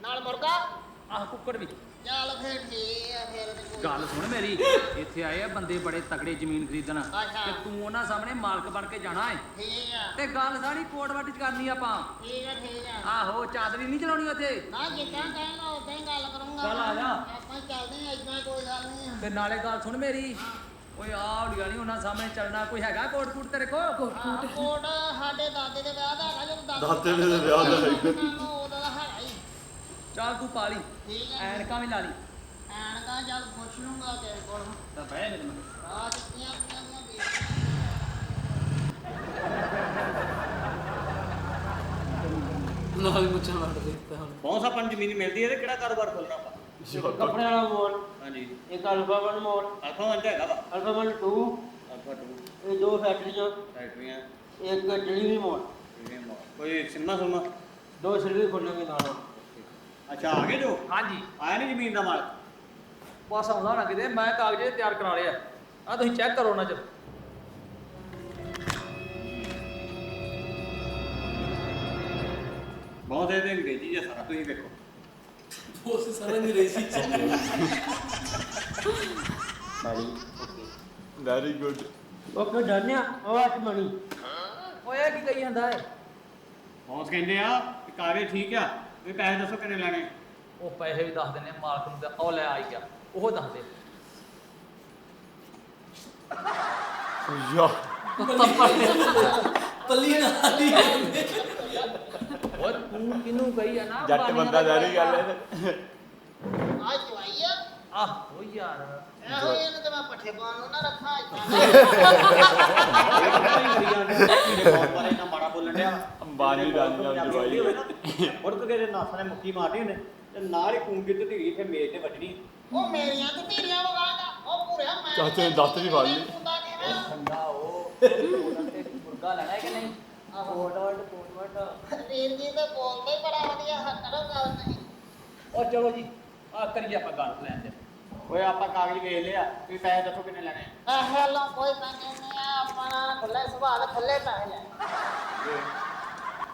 ਨਾਲ ਮੁਰਗਾ? ਆਹ ਕੁੱਕੜ ਵੀ। ਚੱਲ ਫੇਰ ਠੀਕ ਆ ਫੇਰ ਤੇ ਕੋਈ- ਗੱਲ ਸੁਣ ਮੇਰੀ ਇੱਥੇ ਆਏ ਆ ਬੰਦੇ ਬੜੇ ਤਗੜੇ ਜ਼ਮੀਨ ਖਰੀਦਣ। ਅੱਛਾ। ਤੇ ਤੂੰ ਉਹਨਾਂ ਸਾਹਮਣੇ ਮਾਲਕ ਬਣ ਕੇ ਜਾਣਾ ਏ। ਠੀਕ ਆ। ਤੇ ਗੱਲ ਸਾਰੀ ਕੋਟ ਵੱਟ ਚ ਕਰਨੀ ਆਪਾਂ। ਠੀਕ ਆ ਠੀਕ ਆ। ਆਹੋ ਚਾਦਰੀ ਨਹੀਂ ਚਲਾਉਣੀ ਉੱਥੇ। ਨਾ ਜਿੱਦਾਂ ਕਹੇਗਾ ਉਦਾਂ ਹੀ ਗੱਲ ਕਰੂੰਗਾ। ਚੱਲ ਆ ਜਾ। ਆਪਾਂ ਚੱਲਦੇ ਆ ਇਦਾਂ ਕੋਈ ਗੱਲ ਨਹੀਂ ਆ। ਤੇ ਨਾਲੇ ਗੱਲ ਸੁਣ ਮੇਰੀ। ਓਏ ਆਹ ਹੌਲੀ ਨਹੀਂ ਉਹਨਾਂ ਸਾਹਮਣੇ ਚੱਲਣਾ। ਕੋਈ ਹੈਗਾ ਕੋਟ ਕੂਟ ਤੇਰੇ ਕੋਲ? ਕੋਟ ਸਾਡੇ ਦਾਦੇ ਦੇ ਵਿਆਹ ਦਾ ਹੈਗਾ ਜਦੋਂ ਦਾਦੇ ਦਾਦੇ ਦੇ ਵਿਆਹ ਦਾ ਹੈਗਾ। ਚੱਲ ਤੂੰ ਪਾ ਲਈ। ਠੀਕ ਐਨਕਾਂ ਵੀ ਲਾ ਲਈ। ਐਨਕਾਂ ਚੱਲ ਪੁੱਛ ਲੂੰਗਾ ਤੇਰੇ ਕੋਲ। ਤਾਂ ਬਹਿ ਮੇਰੇ ਨਾਲ ਆ ਚੁੱਕੀਆਂ ਪਈਆਂ ਦੀਆਂ ਵੀ ਨਾਲ ਮੁੱਛਾਂ ਵੱਟ ਦਿੱਤਾ ਹੁਣ। ਬਹੁਤ ਆਪਾਂ ਨੂੰ ਜ਼ਮੀਨ ਮਿਲਦੀ ਹੈ ਤੇ ਕਿਹੜਾ ਕਾਰੋਬਾਰ ਖੋਲਣਾ ਆਪਾਂ? ਕੱਪੜੇ ਵਾਲਾ ਮੋਲ। ਹਾਂਜੀ। ਇੱਕ alpha one mall. Alpha one ਹੈਗਾ ਵਾ। Alpha one 2 alpha two. ਇਹ ਦੋ ਫੈਕਟਰੀਆਂ। ਫੈਕਟਰੀਆਂ। ਇੱਕ ਡਿਲੀਵਰੀ ਮੋਲ। ਇਹ ਮਾ- ਕੋਈ ਸਿਨਮਾ ਸੁਨਮਾ ਦੋ ਸਰਵਿਸ ਖੋਲਣਗੇ ਨਾਲ। ਅੱਛਾ ਆ ਗਏ ਜੋ? ਹਾਂਜੀ। ਆਇਆ ਨਹੀਂ ਜ਼ਮੀਨ ਦਾ ਮਾਲਕ? ਬਸ ਆਉਂਦਾ ਨਾ ਕਿਤੇ ਮੈਂ ਕਾਗਜ਼ ਤਿਆਰ ਕਰਾ ਲਿਆ ਆ। ਤੁਸੀਂ ਚੈੱਕ ਕਰੋ ਨਾ ਚ। ਬਹੁਤ ਇਹਦੇ ਅੰਗਰੇਜ਼ੀ ਜਿਹਾ ਸਾਰਾ ਤੁਸੀਂ ਵੇਖੋ। ਉਸ ਸਾਰਾ ਨਹੀਂ ਰਹੀ ਸੀ ਵੈਰੀ ਗੁੱਡ ਓਕੇ ਡਨਿਆ ਉਹ ਅੱਜ ਮਣੀ ਓਏ ਕੀ ਕਹੀ ਜਾਂਦਾ ਏ? ਬੌਸ ਕਹਿੰਦੇ ਆ ਕਿ ਕਾਗਜ਼ ਠੀਕ ਆ। ਵੀ ਪੈਸੇ ਦੱਸੋ ਕਿੰਨੇ ਲੈਣੇ? ਉਹ ਪੈਸੇ ਵੀ ਦੱਸ ਦਿੰਦੇ ਆ ਮਾਲਕ ਨੂੰ ਤੇ ਉਹ ਲੈ ਆਈ ਗਿਆ ਉਹ ਦੱਸ ਦੇ। ਯਾ। ਪੱਲੀ ਨਾਲ ਹੀ ਓਏ ਤੂੰ ਕਿਹਨੂੰ ਕਹੀ ਆ ਨਾ ਜੱਟ ਬੰਦਾ ਦਾ ਜਾਰੀ ਗੱਲ ਹੈ ਆ ਜਵਾਈ ਆ? ਓ ਯਾਰ। ਇਹੋ ਹੀ ਇਹਨੂੰ ਤੇ ਮੈਂ ਪੱਠੇ ਪਾਉਣ ਨੂੰ ਨਾ ਰੱਖਾਂ ਮੇਰੇ *laughs* ਬਹੁਤ ਬਾਰੇ ਨਾ ਮਾੜਾ ਬੋਲਣ ਡਿਆ। ਅੰਬਾਨੀ ਦਾ ਨਾਮ ਜਵਾਈ ਹੈ। ਹੋਰ ਤੂੰ ਕਹਿੰਦੇ ਨਾਸਾਂ ਨੇ ਮੁੱਕੀ ਮਾਰਨੀ ਹੁੰਦੇ ਤੇ ਨਾਲ ਹੀ ਕੂੰਗੀ ਤੇ ਧੀਰੀ ਤੇ ਮੇਜ਼ ਤੇ ਵੱਜਣੀ ਉਹ ਮੇਰੀਆਂ ਤੇ ਤੇਰੀਆਂ ਵਗਾਉਂਦਾ ਉਹ ਪੂਰਿਆ ਮੈਂ ਚਾਚੇ ਨੇ ਦੱਤ ਵੀ ਫੜ ਲਈ। ਹੁੰਦਾ ਕਿਵੇਂ ਆ? ਠੰਡਾ ਉਹ ਮੁਰਗਾ ਲੈਣਾ ਹੈ ਕਿ ਨਹੀਂ? ਕੋਟ ਵਟ ਕੋਟ ਵਟ ਵੀਰ ਜੀ ਤਾਂ ਬੋਲਦਾ ਹੀ ਬੜਾ ਵਧੀਆ ਹੈ ਕਰੋ ਗੱਲ ਨਹੀਂ। ਉਹ ਚਲੋ ਜੀ ਆ ਕਰੀਏ ਆਪਾਂ ਗੱਲ ਪਲਾਨ ਤੇ। ਓਏ ਆਪਾਂ ਕਾਗਜ਼ ਵੇਚ ਲਿਆ ਵੀ ਪੈਸੇ ਦੱਸੋ ਕਿੰਨੇ ਲੈਣੇ ਇਹ ਹੈਲੋ ਕੋਈ ਪੈਸੇ ਨਹੀਂ ਆ ਆਪਣਾ ਖੁੱਲੇ ਸਵਾਲ ਖੁੱਲੇ ਪੈਸੇ ਲੈ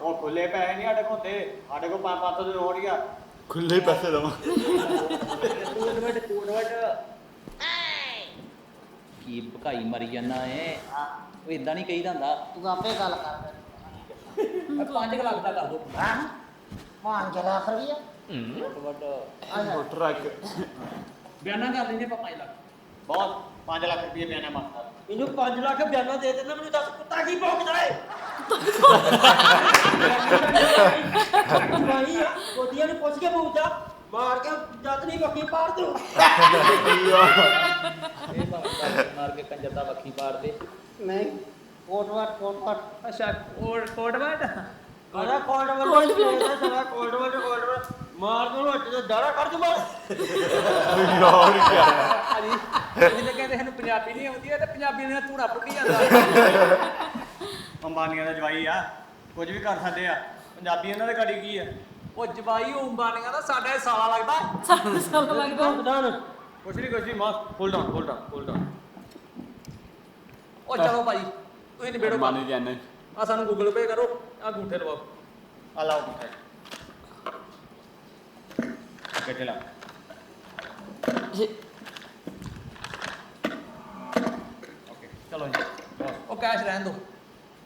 ਉਹ ਖੁੱਲੇ ਪੈਸੇ ਨਹੀਂ ਸਾਡੇ ਕੋਲ ਹੁੰਦੇ। ਸਾਡੇ ਕੋਲ 5-500 ਦੇ ਨੋਟ ਹੀ ਆ। ਖੁੱਲੇ ਪੈਸੇ ਦਵਾਂ। ਕੋਡ ਵਟ ਕੋਡ ਵਟ ਕੀ ਭਕਾਈ ਮਰੀ ਜਾਂਦਾ ਏ ਉਹ ਇਦਾਂ ਨਹੀਂ ਕਹੀਦਾ ਹੁੰਦਾ। ਤੂੰ ਆਪੇ ਗੱਲ ਕਰ। ਫਿਰ 5 ਲੱਖ ਦਾ ਕਰ ਦੋ ਹਾਂ? 5 ਲੱਖ ਰੁਪਇਆ ਕੋਡ ਵਟ ਮੋਟਰ ਰੱਖ ਬਿਆਨਾ ਕਰ ਲੈਂਦੇ ਆਪਾਂ 5 ਲੱਖ। ਬਹੁਤ। 5 ਲੱਖ ਰੁਪਏ ਬਿਆਨਾ ਮੰਗਦਾ। ਇਹਨੂੰ 5 ਲੱਖ ਬਿਆਨਾ ਦੇ ਦੇਣਾ ਮੈਨੂੰ ਦੱਸ ਕੁੱਤਾ ਕੀ ਭੌਂਕਦਾ ਏ? ਨਹੀਂ ਆ ਕੋਟੀਆਂ ਨੂੰ ਪੁੱਛ ਕੇ ਭੌਂਕਦਾ ਮਾਰ ਕੇ ਜੱਤ ਨਹੀਂ ਬੱਕੀ ਪਾੜ ਦੂੰ ਇਹ ਭਾਵੇਂ ਮਾਰ ਕੇ ਕੰਜਰ ਦਾ ਵੱਖੀ ਪਾੜ ਦੇ ਨਹੀਂ ਕੋਟ ਵਟ ਅੱਛਾ ਕੋਡ ਕੋਡ ਵਟ ਆਰਾ ਕੋਲਡ ਵਾਲਾ ਕੋਲਡ ਵਾਲਾ ਕੋਲਡ ਮਾਰ ਦੂੰ ਹੱਟ ਤੇ ਦਾੜਾ ਕੱਢ ਦੂੰ ਮਾਰ ਯਾਰ ਕੀ ਭਾਜੀ ਇਹ ਤਾਂ ਕਹਿੰਦੇ ਸਾਨੂੰ ਪੰਜਾਬੀ ਨਹੀਂ ਆਉਂਦੀ, ਇਹ ਤਾਂ ਪੰਜਾਬੀ ਦੀਆਂ ਧੂੜਾ ਪੁੱਟੀ ਜਾਂਦਾ। ਅੰਬਾਨੀਆਂ ਦਾ ਜਵਾਈ ਆ। ਕੁਝ ਵੀ ਕਰ ਸਕਦੇ ਆ। ਪੰਜਾਬੀ ਇਹਨਾਂ ਦੇ ਗਾੜੀ ਕੀ ਆ? ਉਹ ਜਵਾਈ ਉਹ ਅੰਬਾਨੀਆਂ ਦਾ ਸਾਡਾ ਇਹ ਸਾਲਾ ਲੱਗਦਾ। ਸਾਡਾ ਸਾਲ ਲੱਗਦਾ। ਭੌਂਕਦਾ ਨਾ। ਕੁਛ ਨਹੀਂ ਕੁਛ ਨਹੀਂ ਮਾਸ hold on hold on hold on ਉਹ ਚਲੋ ਭਾਈ ਤੁਸੀਂ ਨਿਬੇੜੋ ਮਾਨੀ ਜਾਨੇ ਆ ਸਾਨੂੰ ਗੂਗਲ ਪੇ ਕਰੋ ਆ ਗੂਠੇ ਲਵਾਓ। ਆ ਲਾਓ ਮਿੱਠਾ ਕਿੱਥੇ ਲਾ। ਚਲੋ ਜੀ। ਉਹ ਕੈਸ਼ ਰਹਿਣ ਦਿਓ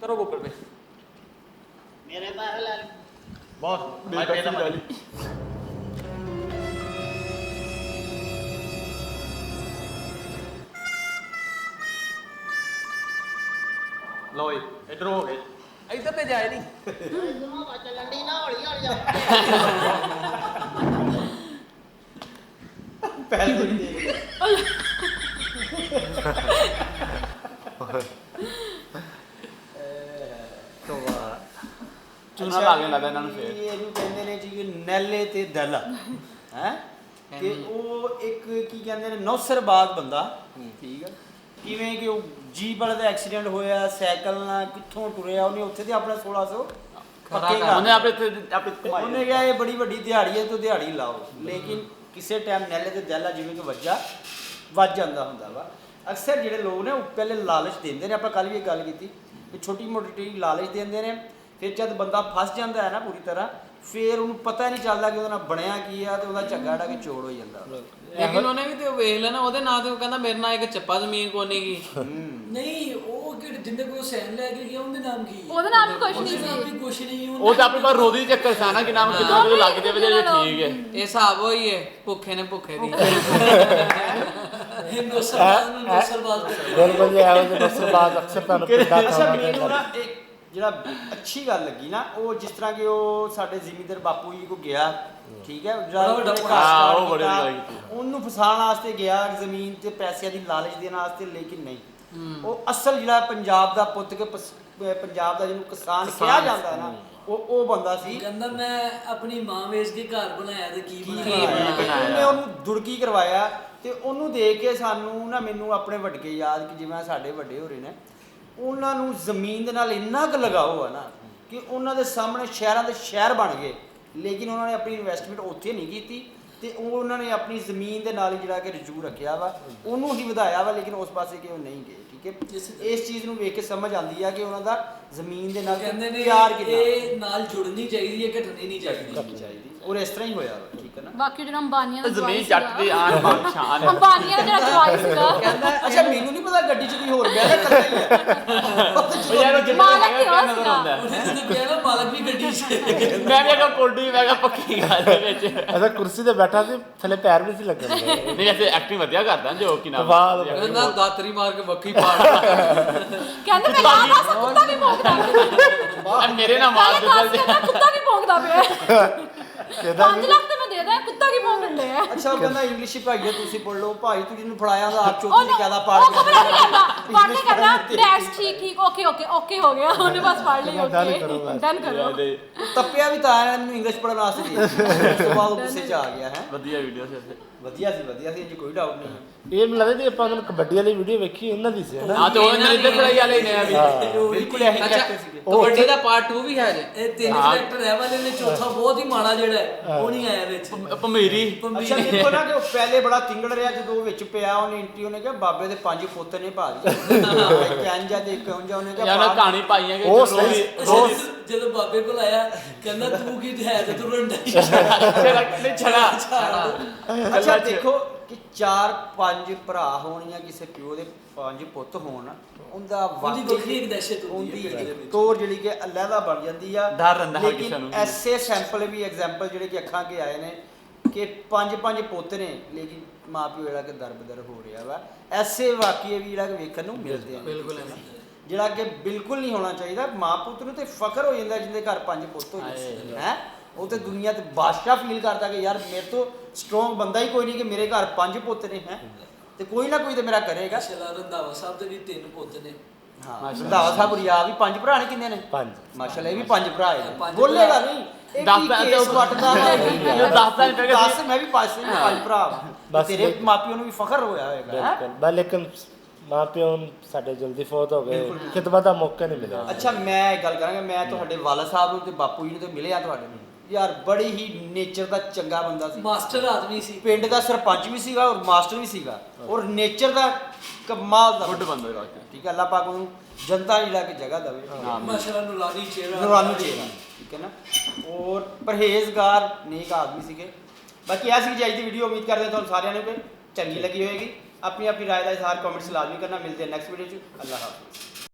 ਕਰੋ ਗੂਗਲ ਪੇ। ਮੇਰੇ ਪੈਸੇ ਲੈ ਬਹੁਤ ਮੇਰੀ ਪੈਸੇ ਲੈ ਲਈ। ਲਓ ਜੀ ਇਧਰ ਹੋ ਗਏ। ਇੱਧਰ ਤੇ ਜਾਏ ਨਹੀਂ। ਜਮਾ ਵਾ ਚੱਲਣ ਦੀ ਨਾ ਹੌਲੀ ਹੌਲੀ ਜਾ ਨਹੀਂ ਦੇ ਲੱਗਦਾ ਇਹਨਾਂ ਨੂੰ ਫੇਰ। ਇਹ ਇਹਨੂੰ ਕਹਿੰਦੇ ਨੇ ਜੀ ਨੈਲੇ ਤੇ ਦਲਾ। ਹੈ? ਤੇ ਉਹ ਇੱਕ ਕੀ ਕਹਿੰਦੇ ਨੇ ਨੌਸਰਬਾਜ਼ ਬੰਦਾ। ਠੀਕ ਹੈ ਕਿਵੇਂ ਕਿ ਉਹ ਜੀਪ ਵਾਲੇ ਦਾ ਐਕਸੀਡੈਂਟ ਹੋਇਆ ਸਾਈਕਲ ਨਾਲ ਕਿੱਥੋਂ ਟੁਰਿਆ ਉਹਨੇ ਉੱਥੇ ਤੇ ਆਪਣਾ 1600 ਪੱਕੇ ਕਰ। ਉਹਨੇ ਆਪੇ ਆਪੇ ਕਮਾਈ ਉਹਨੇ ਕਿਹਾ ਇਹ ਬੜੀ ਵੱਡੀ ਦਿਹਾੜੀ ਹੈ ਤੂੰ ਦਿਹਾੜੀ ਲਾਓ। ਲੇਕਿਨ ਕਿਸੇ ਟਾਈਮ ਨੈਲੇ ਤੇ ਦਲਾ ਜਿਵੇਂ ਕਿ ਵੱਜਾ ਵੱਜ ਜਾਂਦਾ ਹੁੰਦਾ ਵਾ। ਅਕਸਰ ਜਿਹੜੇ ਲੋਕ ਨੇ ਉਹ ਪਹਿਲੇ ਲਾਲਚ ਦਿੰਦੇ ਨੇ। ਆਪਾਂ ਕੱਲ ਵੀ ਇਹ ਗੱਲ ਕੀਤੀ ਕਿ ਛੋਟੀ ਮੋਟੀ ਲਾਲਚ ਦਿੰਦੇ ਨੇ। ਫਿਰ ਜਦ ਬੰਦਾ ਫਸ ਜਾਂਦਾ ਹੈ ਨਾ ਪੂਰੀ ਤਰ੍ਹਾਂ ਫਿਰ ਉਹਨੂੰ ਪਤਾ ਨਹੀਂ ਚੱਲਦਾ ਕਿ ਉਹਦੇ ਨਾਲ ਬਣਿਆ ਕੀ ਆ ਤੇ ਉਹਦਾ ਝੱਗਾ ਡਾ ਕੇ ਚੋੜ ਹੋ ਜਾਂਦਾ। ਲੇਕਿਨ ਉਹਨੇ ਵੀ ਤੇ ਉਹ ਵੇਖ ਲੈਣਾ ਉਹਦੇ ਨਾਂ ਤੇ ਉਹ ਕਹਿੰਦਾ ਮੇਰੇ ਨਾਲ ਇੱਕ ਚੱਪਾ ਜ਼ਮੀਨ ਕੋਨੇਗੀ ਨਹੀਂ ਉਹ ਕਿ ਜਿੰਦੇ ਕੋਲ ਸੈਨ ਲੈ ਕੇ ਗਿਆ ਉਹਦੇ ਨਾਮ ਕੀ? ਉਹਦਾ ਨਾਮ ਕੁਛ ਨਹੀਂ ਸੀ। ਕੁਛ ਨਹੀਂ ਉਹ ਤਾਂ ਆਪਣੇ ਪਰ ਰੋਦੀ ਚੱਕਰ ਸਾ ਨਾ ਕਿ ਨਾਮ ਕਿਦਾਂ ਉਹਦੇ ਲੱਗ ਜਾਵੇ ਜੇ ਠੀਕ ਹੈ। ਇਹ ਹਿਸਾਬ ਹੋਈ ਏ ਭੁੱਖੇ ਨੇ ਭੁੱਖੇ ਦੀ। ਹਿੰਦੁਸਤਾਨ ਨੂੰ ਨਸਲਵਾਦ ਬਿਲਕੁਲ ਜੀ ਜਿਹੇ ਨਸਲਬਾਜ਼ ਅਕਸਰ ਤੁਹਾਨੂੰ ਪਿੰਡਾਂ ਤੇ ਮੈਨੂੰ ਨਾ। ਇੱਕ ਜਿਹੜਾ ਅੱਛੀ ਗੱਲ ਲੱਗੀ ਨਾ ਉਹ ਜਿਸ ਤਰ੍ਹਾਂ ਕਿ ਉਹ ਸਾਡੇ ਜ਼ਿਮੀਂਦਾਰ ਬਾਪੂ ਜੀ ਕੋ ਗਿਆ ਠੀਕ ਹੈ ਬੜਾ ਵੱਡਾ ਉਹਨੇ ਘਰ ਹਾਂ, start ਉਹ ਬੜੀ ਕੀਤਾ, ਲੜਾਈ ਕੀਤੀ। ਉਹਨੂੰ ਫਸਾਉਣ ਵਾਸਤੇ ਗਿਆ ਜ਼ਮੀਨ ਤੇ ਪੈਸਿਆਂ ਦੀ ਲਾਲਚ ਦੇਣ ਵਾਸਤੇ ਲੇਕਿਨ ਨਹੀਂ। ਉਹ ਅਸਲ ਜਿਹੜਾ ਪੰਜਾਬ ਦਾ ਪੁੱਤ ਕੇ ਪੰਜਾਬ ਦਾ ਜਿਹਨੂੰ ਕਿਸਾਨ ਕਿਹਾ ਜਾਂਦਾ ਨਾ ਉਹ ਉਹ ਬੰਦਾ ਸੀ। ਕਹਿੰਦਾ ਮੈਂ ਆਪਣੀ ਮਾਂ ਵੇਚ ਕੇ ਘਰ ਬਣਾਇਆ ਤੇ ਕੀ ਬਣਾਇਆ? ਉਹਨੇ ਉਹਨੂੰ ਦੁਰਕੀ ਕਰਵਾਇਆ ਤੇ ਉਹਨੂੰ ਦੇਖ ਕੇ ਸਾਨੂੰ ਨਾ ਮੈਨੂੰ ਆਪਣੇ ਵੱਡਕੇ ਯਾਦ ਕਿ ਜਿਵੇਂ ਸਾਡੇ ਵੱਡੇ ਹੋ ਰਹੇ ਨੇ ਉਹਨਾਂ ਨੂੰ ਜ਼ਮੀਨ ਦੇ ਨਾਲ ਇੰਨਾ ਕੁ ਲਗਾਓ ਆ ਨਾ ਕਿ ਉਹਨਾਂ ਦੇ ਸਾਹਮਣੇ ਸ਼ਹਿਰਾਂ ਦੇ ਸ਼ਹਿਰ ਬਣ ਗਏ। ਲੇਕਿਨ ਉਹਨਾਂ ਨੇ ਆਪਣੀ ਇਨਵੈਸਟਮੈਂਟ ਉੱਥੇ ਨਹੀਂ ਕੀਤੀ ਤੇ ਉਹ ਉਹਨਾਂ ਨੇ ਆਪਣੀ ਜ਼ਮੀਨ ਦੇ ਨਾਲ ਹੀ ਜਿਹੜਾ ਕਿ ਰਜੂ ਰੱਖਿਆ ਵਾ ਉਹਨੂੰ ਹੀ ਵਧਾਇਆ ਵਾ ਲੇਕਿਨ ਉਸ ਪਾਸੇ ਕਿ ਉਹ ਨਹੀਂ ਗਏ ਠੀਕ ਹੈ? ਇਸ ਚੀਜ਼ ਨੂੰ ਵੇਖ ਕੇ ਸਮਝ ਆਉਂਦੀ ਆ ਕਿ ਉਹਨਾਂ ਦਾ ਜ਼ਮੀਨ ਦੇ ਨਾਲ ਪਿਆਰ ਕਿੰਨਾ ਇਹ ਨਾਲ ਜੁੜਨੀ ਚਾਹੀਦੀ ਹੈ ਘਟਣੀ ਨਹੀਂ ਚਾਹੀਦੀ? ਚਾਹੀਦੀ। ਔਰ ਇਸ ਤਰ੍ਹਾਂ ਹੀ ਹੋਇਆ ਵਾ। ਠੀਕ ਹੈ ਨਾ? ਬਾਕੀ ਜਿਹੜਾ ਅੰਬਾਨੀਆਂ ਦਾ ਜ਼ਮੀਨ ਜੱਟ ਦੀ ਆਨ ਬਾਨ ਸ਼ਾਨ ਹੈ ਅੰਬਾਨੀਆਂ ਦਾ ਜਿਹੜਾ ਜਵਾਈ ਸੀਗਾ। ਅੱਛਾ ਮੈਨੂੰ ਨਹੀਂ ਪਤਾ ਗੱਡੀ 'ਚ ਕੋਈ ਹੋਰ ਬਹਿ ਰਿਹਾ ਇਕੱਲਾ ਹੀ ਹੈ ਉਹ ਯਾਰ ਉਹ ਜਿੰਨਾ ਮਾਲਕ ਹੀ ਉਹ ਸੀਗਾ। ਆਉਂਦਾ ਹੈ। ਉਹਨੇ ਤਾਂ ਕਿਹਾ ਨਾ ਮਾਲਕ ਵੀ ਗੱਡੀ 'ਚ ਮੈਂ ਵੀ ਅਗਾ ਕੋਲਡੀ ਮੈਂ ਕਿਹਾ ਪੱਕੀ ਗੱਲ ਹੈ ਵਿੱਚ। ਅਸਾਂ ਕੁਰਸੀ ਤੇ ਬੈਠਾ ਸੀ ਥੱਲੇ ਪੈਰ ਵੀ ਸੀ ਲੱਗਣ ਦੇ। ਨਹੀਂ ਐਸੇ ਐਕਟਿੰਗ ਵਧੀਆ ਕਰਦਾ ਜੋ ਕਿ ਨਾ। ਕਮਾਲ ਹੈ। ਕਹਿੰਦਾ ਦਾਤਰੀ ਮਾਰ ਕੇ ਵੱਖੀ ਪਾੜ। ਕਹਿੰਦੇ ਮੈਂ ਆਹ ਪਾਸਾ ਕੁੱਤਾ ਵੀ ਭੌਂਕਦਾ ਪਿਆ। ਮੇਰੇ ਨਾਲ ਮਾਰ ਕਹਿੰਦਾ ਦਿੱਤਾ ਕਹਿੰਦਾ ਕੁੱਤਾ ਵੀ ਭੌਂਕਦਾ ਪਿਆ। ਕਹਿੰਦਾ 5 ਲੱਖ ਤੇ ਮੈਂ ਦੇ ਦਾਂ ਕੁੱਤਾ ਕੀ ਭੌਂਕਣ ਡਿਆ ਅੱਛਾ ਉਹ ਕਹਿੰਦਾ ਇੰਗਲਿਸ਼ ਭਾਈਆ ਤੁਸੀਂ ਪੜ ਲਓ। ਭਾਈ ਤੂੰ ਜਿਹਨੂੰ ਫੜਾਇਆ ਉਹਦਾ ਆਪ ਚੋਤੀ ਉਹਨੂੰ ਕਹਦਾ ਉਹ ਪਾੜ ਖਬਰ ਨਹੀਂ ਕਰਦਾ ਪੜ੍ਹ ਕੇ ਕਹਿੰਦਾ ਡੈਸ਼ ਠੀਕ ਠੀਕ ਓਕੇ ਓਕੇ ਓਕੇ ਹੋ ਗਿਆ ਉਹਨੇ ਬਸ ਪੜ੍ਹ ਲਈ ਓਕੇ। ਡਨ ਕਰੋ। ਤੱਪਿਆ ਵੀ ਤਾਂ ਆਇਆ ਮੈਨੂੰ ਇੰਗਲਿਸ਼ ਪੜਨ ਵਾਸਤੇ ਜੀ ਬਾਅਦ ਉਹ ਗੁੱਸੇ 'ਚ ਆ ਗਿਆ ਹੈ। ਵਧੀਆ ਵੀਡੀਓ ਸੀ ਇੱਥੇ। ਵਧੀਆ ਸੀ ਵਧੀਆ ਸੀ ਜੀ ਕੋਈ ਡਾਊਟ ਨਹੀਂ। ਹੈ ਇਹ ਮੈਨੂੰ ਲੱਗਦਾ ਜੀ ਆਪਾਂ ਉਹਨਾਂ ਕਬੱਡੀ ਵਾਲੀ ਵੀਡੀਓ ਵੇਖੀ ਇਹਨਾਂ ਦੀ ਸੀ ਹਨਾ ਹਾਂ ਤੇ ਉਹ ਨਰਿੰਦਰ ਪੜਾਈ ਵਾਲੇ ਨੇ ਵੀ। ਬਿਲਕੁਲ ਇਹੀ ਕਰਤੇ ਸੀਗੇ। ਕਬੱਡੀ ਦਾ ਪਾਰਟ 2 ਵੀ ਹੈ ਜੇ। ਇਹ ਤਿੰਨ ਕਰੈਕਟਰ ਹੈ ਵਾਲੇ ਨੇ ਚੌਥਾ ਬਹੁਤ ਹੀ ਮਾੜਾ ਜਿਹੜਾ ਹੈ, ਉਹ ਨਹੀਂ ਆਇਆ ਵਿੱਚ ਭਮੀਰੀ ਅੱਛਾ ਦੇਖੋ ਨਾ ਕਿ ਉਹ ਪਹਿਲੇ ਬੜਾ ਤਿੰਗੜ ਰਿਹਾ ਜਦੋਂ ਉਹ ਵਿੱਚ ਪਿਆ ਉਹਨੇ ਇੰਟਰੀ ਉਹਨੇ ਕਿਹਾ ਬਾਬੇ ਦੇ ਪੰਜ ਪੁੱਤ ਨੇ ਭਾਜੀ ਤੇ ਇੱਕ ਉਂਜਾ ਉਹਨੇ ਕਿਹਾ ਯਾਰ ਕਹਾਣੀ ਪਾਈਆਂ ਕਿ ਉਹ ਸਹੀ- ਜਦੋਂ ਜਦੋਂ ਬਾਬੇ ਕੋਲ ਆਇਆ ਕਹਿੰਦਾ ਤੂੰ ਕੀ ਹੈ ਤੇ ਤੂੰ ਰੰਡਾ ਹੀ *laughs* ਛੜਾ ਨਹੀਂ ਛੜਾ। ਅੱਛਾ ਦੇਖੋ ਕਿ ਚਾਰ ਪੰਜ ਭਰਾ ਹੋਣ ਜਾਂ ਕਿਸੇ ਪਿਓ ਦੇ ਪੰਜ ਪੁੱਤ ਹੋਣ ਉਹਦਾ ਉਹਦੀ ਵਾਕਈ ਵੱਖਰੀ ਇੱਕ ਦਹਿਸ਼ਤ ਹੁੰਦੀ ਹੈ ਉਹਦੀ। ਤੋਰ ਜਿਹੜੀ ਕਿ ਅਲੱਗਾ ਬਣ ਜਾਂਦੀ ਆ ਡਰ ਰਹਿੰਦਾ ਹਰ ਲੇਕਿਨ ਕਿਸੇ ਨੂੰ। ਐਸੇ ਸੈਂਪਲ ਵੀ ਐਗਜ਼ਾਮਪਲ ਜਿਹੜੇ ਕਿ ਅੱਖਾਂ ਕੇ ਆਏ ਨੇ ਕਿ ਪੰਜ ਪੰਜ ਪੁੱਤ ਨੇ ਲੇਕਿਨ ਮਾਂ ਪਿਓ ਜਿਹੜਾ ਕਿ ਦਰਬਦਰ ਹੋ ਰਿਹਾ ਵਾ ਐਸੇ ਵਾਕਿਏ ਵੀ ਜਿਹੜਾ ਕਿ ਵੇਖਣ ਨੂੰ ਮਿਲਦੇ ਆ ਬਿਲਕੁਲ ਐਵੇਂ। ਜਿਹੜਾ ਕਿ ਬਿਲਕੁਲ ਨਹੀਂ ਹੋਣਾ ਚਾਹੀਦਾ ਮਾਂ ਪੁੱਤ ਨੂੰ ਤੇ ਫਖਰ ਹੋ ਜਾਂਦਾ ਜਿੰਦੇ ਘਰ ਪੰਜ ਪੁੱਤ ਹੋ ਜਾਂਦੇ ਹੈ ਉਹ ਤੇ ਦੁਨੀਆ ਤੇ ਬਾਦਸ਼ਾਹ ਫੀਲ ਕਰਦਾ ਕਿ ਯਾਰ ਮੇਰੇ ਤੋਂ ਸਟਰੋਂਗ ਬੰਦਾ ਹੀ ਕੋਈ ਨਹੀਂ ਕਿ ਮੇਰੇ ਘਰ ਪੰਜ ਪੁੱਤ ਨੇ ਹੈ? ਤੇ ਕੋਈ ਨਾ ਕੋਈ ਤੇ ਮੇਰਾ ਕਰੇਗਾ। ਸ਼ਲਾ ਰੰਧਾਵਾ ਸਾਹਿਬ ਦੇ ਵੀ ਤਿੰਨ ਪੁੱਤ ਨੇ। ਹਾਂ ਰੰਧਾਵਾ ਸਾਹਿਬ ਰਿਆ ਵੀ ਪੰਜ ਭਰਾ ਨੇ ਕਿੰਨੇ ਨੇ? ਪੰਜ। ਮਾਸ਼ਾਅੱਲਾ ਇਹ ਵੀ ਪੰਜ ਭਰਾ ਹੈ। ਬੋਲੇਗਾ ਨਹੀਂ ਦਸ ਕੀ ਤਾਂ ਤੇ ਵੱਟਦਾ ਇਹ ਦਸ ਤਾਂ ਨਹੀਂ ਦਸ ਮੈਂ ਵੀ ਪੰਜ ਮੈਂ ਪੰਜ ਭਰਾ। ਤੇਰੇ ਮਾਪਿਆਂ ਨੂੰ ਵੀ ਫਖਰ ਹੋਇਆ ਹੋਏਗਾ ਹੈਂ? ਬਿਲਕੁਲ। ਲੇਕਿਨ ਮਾਂ ਪਿਓ ਸਾਡੇ ਜਲਦੀ ਫੌਤ ਹੋ ਗਏ। ਖਿਦਮਤ ਦਾ ਮੌਕਾ ਨਹੀਂ ਮਿਲਿਆ। ਅੱਛਾ ਮੈਂ ਇਹ ਗੱਲ ਕਰਾਂਗਾ ਮੈਂ ਤੁਹਾਡੇ ਵਾਲਾ ਸਾਹਿਬ ਨੂੰ ਤੇ ਬਾਪੂ ਜੀ ਨੂੰ ਤੇ ਮਿਲਿਆ ਤੁਹਾਡੇ ਨੂੰ ਯਾਰ ਬੜੀ ਹੀ ਨੇਚਰ ਦਾ ਚੰਗਾ ਬੰਦਾ ਸੀ। ਮਾਸਟਰ ਆਦਮੀ ਸੀ। ਪਿੰਡ ਦਾ ਸਰਪੰਚ ਵੀ ਸੀਗਾ ਔਰ ਮਾਸਟਰ ਵੀ ਸੀਗਾ। ਔਰ ਨੇਚਰ ਦਾ ਕਮਾਲ ਦਾ ਗੁੱਡ ਬੰਦਾ। ਵਾਕਿਆ ਠੀਕ ਹੈ ਅੱਲਾਹ ਪਾਕ ਉਹਨੂੰ ਜਨਤਾ ਜਿਹੜਾ ਕਿ ਜਗ੍ਹਾ ਦੇਵੇ। ਮਾਸ਼ਾਅੱਲਾ ਨੂਰਾਨੀ ਚਿਹਰਾ ਨੂਰਾਨੀ ਚਿਹਰਾ ਠੀਕ ਹੈ ਨਾ? ਔਰ ਪਰਹੇਜ਼ਗਾਰ ਨੇਕ ਆਦਮੀ ਸੀਗੇ। ਬਾਕੀ ਇਹ ਸੀ ਅੱਜ ਦੀ ਵੀਡੀਓ ਉਮੀਦ ਕਰਦੇ ਹਾਂ ਤੁਹਾਨੂੰ ਸਾਰਿਆਂ ਨੂੰ ਕਿ ਚੰਗੀ ਲੱਗੀ ਹੋਏਗੀ। ਆਪਣੀ ਆਪਣੀ ਰਾਏ ਦਾ ਇਜ਼ਹਾਰ ਕਮੈਂਟਸ ਲਾਜ਼ਮੀ ਕਰਨਾ। ਮਿਲਦੇ ਨੈਕਸਟ ਵੀਡੀਓ 'ਚ। ਅੱਲਾਹ ਹਾਫਿਜ਼।